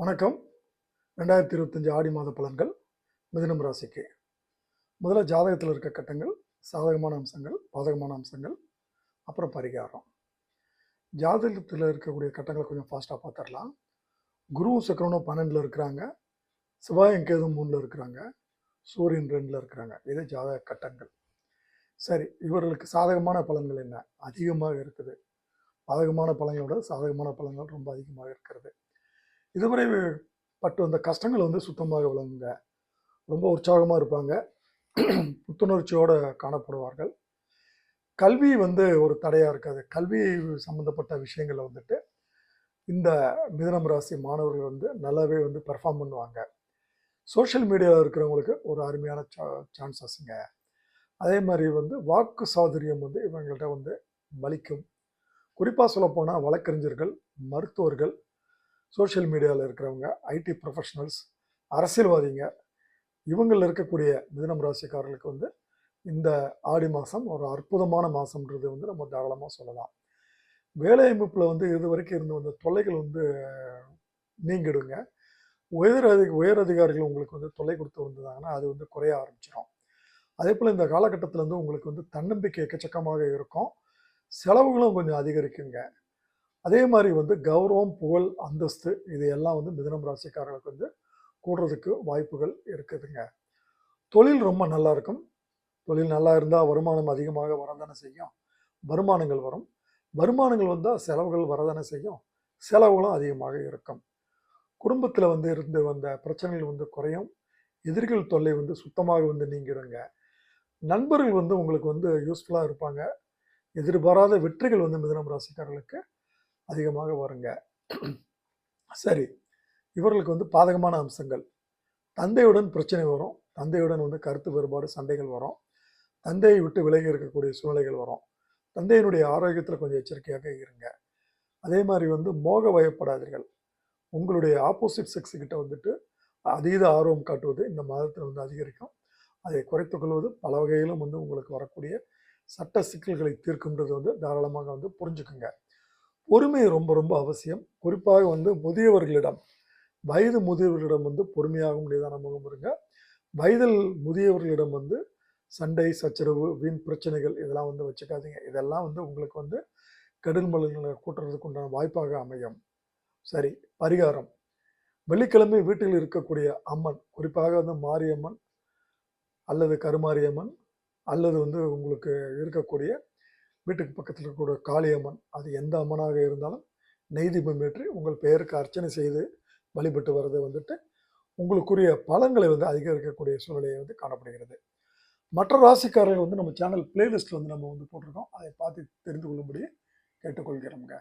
வணக்கம். ரெண்டாயிரத்தி இருபத்தஞ்சு ஆடி மாத பலன்கள் மிதுனம் ராசிக்கு. முதல்ல ஜாதகத்தில் இருக்க கட்டங்கள் சாதகமான அம்சங்கள் பாதகமான அம்சங்கள் அப்புறம் பரிகாரம். ஜாதகத்தில் இருக்கக்கூடிய கட்டங்களை கொஞ்சம் ஃபாஸ்ட்டாக பார்த்துடலாம் குருவும் சக்கரனும் பன்னெண்டில் இருக்கிறாங்க. செவ்வாயும் கேதும் மூணில் இருக்கிறாங்க. சூரியன் ரெண்டில் இருக்கிறாங்க. இது ஜாதக கட்டங்கள். சரி இவர்களுக்கு சாதகமான பலன்கள் என்ன? அதிகமாக இருக்குது. பாதகமான பழங்களோட சாதகமான பலன்கள் ரொம்ப அதிகமாக இருக்கிறது. இதுவரை பட்டு வந்த கஷ்டங்கள் வந்து சுத்தமாக விளங்குங்க. ரொம்ப உற்சாகமாக இருப்பாங்க. புத்துணர்ச்சியோடு காணப்படுவார்கள். கல்வி வந்து ஒரு தடையாக இருக்காது. கல்வி சம்மந்தப்பட்ட விஷயங்களில் வந்துட்டு இந்த மிதனம் ராசி மாணவர்கள் வந்து நல்லாவே வந்து பெர்ஃபார்ம் பண்ணுவாங்க. சோஷியல் மீடியாவில் இருக்கிறவங்களுக்கு ஒரு அருமையான சா சான்சஸ்ங்க அதே மாதிரி வந்து வாக்கு சாதுரியம் வந்து இவங்கள்ட்ட வந்து பலிக்கும் குறிப்பாக சொல்லப்போனால் வழக்கறிஞர்கள் மருத்துவர்கள் சோஷியல் மீடியாவில் இருக்கிறவங்க ஐடி ப்ரொஃபஷனல்ஸ் அரசியல்வாதிங்க இவங்களில் இருக்கக்கூடிய மிதனம் ராசிக்காரர்களுக்கு வந்து இந்த ஆடி மாதம் ஒரு அற்புதமான மாதம்ன்றது வந்து நம்ம தாராளமாக சொல்லலாம். வேலை அமைப்பில் வந்து இது வரைக்கும் இருந்த வந்த தொல்லைகள் வந்து நீங்கிடுங்க. உயர் அதி உயர் அதிகாரிகள் உங்களுக்கு வந்து தொல்லை கொடுத்து வந்ததாங்கன்னா அது வந்து குறைய ஆரம்பிச்சிடும். அதே போல் இந்த காலகட்டத்தில் வந்து உங்களுக்கு வந்து தன்னம்பிக்கை எக்கச்சக்கமாக இருக்கும். செலவுகளும் கொஞ்சம் அதிகரிக்குங்க. அதே மாதிரி வந்து கௌரவம் புகழ் அந்தஸ்து இது எல்லாம் வந்து மிதனம் ராசிக்காரர்களுக்கு வந்து கூடுறதுக்கு வாய்ப்புகள் இருக்குதுங்க. தொழில் ரொம்ப நல்லா இருக்கும். தொழில் நல்லா இருந்தால் வருமானம் அதிகமாக வரதானே செய்யும். வருமானங்கள் வரும். வருமானங்கள் வந்தால் செலவுகள் வரதானே செய்யும். செலவுகளும் அதிகமாக இருக்கும். குடும்பத்தில் வந்து இருந்து வந்த பிரச்சனைகள் வந்து குறையும். எதிரிகள் தொல்லை வந்து சுத்தமாக வந்து நீங்கிடுங்க. நண்பர்கள் வந்து உங்களுக்கு வந்து யூஸ்ஃபுல்லாக இருப்பாங்க. எதிர்பாராத வெற்றிகள் வந்து மிதனம் ராசிக்காரர்களுக்கு அதிகமாக வருங்க. சரி இவர்களுக்கு வந்து பாதகமான அம்சங்கள். தந்தையுடன் பிரச்சனை வரும். தந்தையுடன் வந்து கருத்து வேறுபாடு சண்டைகள் வரும். தந்தையை விட்டு விலகி இருக்கக்கூடிய சூழ்நிலைகள் வரும். தந்தையினுடைய ஆரோக்கியத்தில் கொஞ்சம் எச்சரிக்கையாக இருங்க. அதே மாதிரி வந்து மோக வயப்படாதீர்கள். உங்களுடைய ஆப்போசிட் செக்ஸ் கிட்ட வந்துட்டு அதீத ஆர்வம் காட்டுவது இந்த மாதத்தில் வந்து அதிகரிக்கும். அதை குறைத்துக்கொள்வது பல வகையிலும் வந்து உங்களுக்கு வரக்கூடிய சட்ட சிக்கல்களை தீர்க்கும்ன்றது வந்து தாராளமாக வந்து புரிஞ்சுக்குங்க. பொறுமை ரொம்ப ரொம்ப அவசியம். குறிப்பாக வந்து முதியவர்களிடம். வயது முதியவர்களிடம் வந்து பொறுமையாகவும் நிதான இருங்க. வயதில் முதியவர்களிடம் வந்து சண்டை சச்சரவு வீண் பிரச்சனைகள் இதெல்லாம் வந்து வச்சுக்காதீங்க. இதெல்லாம் வந்து உங்களுக்கு வந்து கடில் கூட்டுறதுக்கு உண்டான வாய்ப்பாக அமையும். சரி பரிகாரம். வெள்ளிக்கிழமை வீட்டில் இருக்கக்கூடிய அம்மன் குறிப்பாக வந்து மாரியம்மன் அல்லது கருமாரியம்மன் அல்லது வந்து உங்களுக்கு இருக்கக்கூடிய வீட்டுக்கு பக்கத்தில் இருக்கக்கூடிய காளியம்மன் அது எந்த அம்மனாக இருந்தாலும் நெய் தீபம் ஏற்றி உங்கள் பெயருக்கு அர்ச்சனை செய்து வழிபட்டு வர்றது வந்துட்டு உங்களுக்குரிய பலன்களை வந்து அதிகரிக்கக்கூடிய சூழ்நிலையை வந்து காணப்படுகிறது. மற்ற ராசிக்காரர்கள் வந்து நம்ம சேனல் பிளேலிஸ்ட்டில் வந்து நம்ம வந்து போட்டிருக்கோம். அதை பார்த்து தெரிந்து கொள்ளும்படி கேட்டுக்கொள்கிறோங்க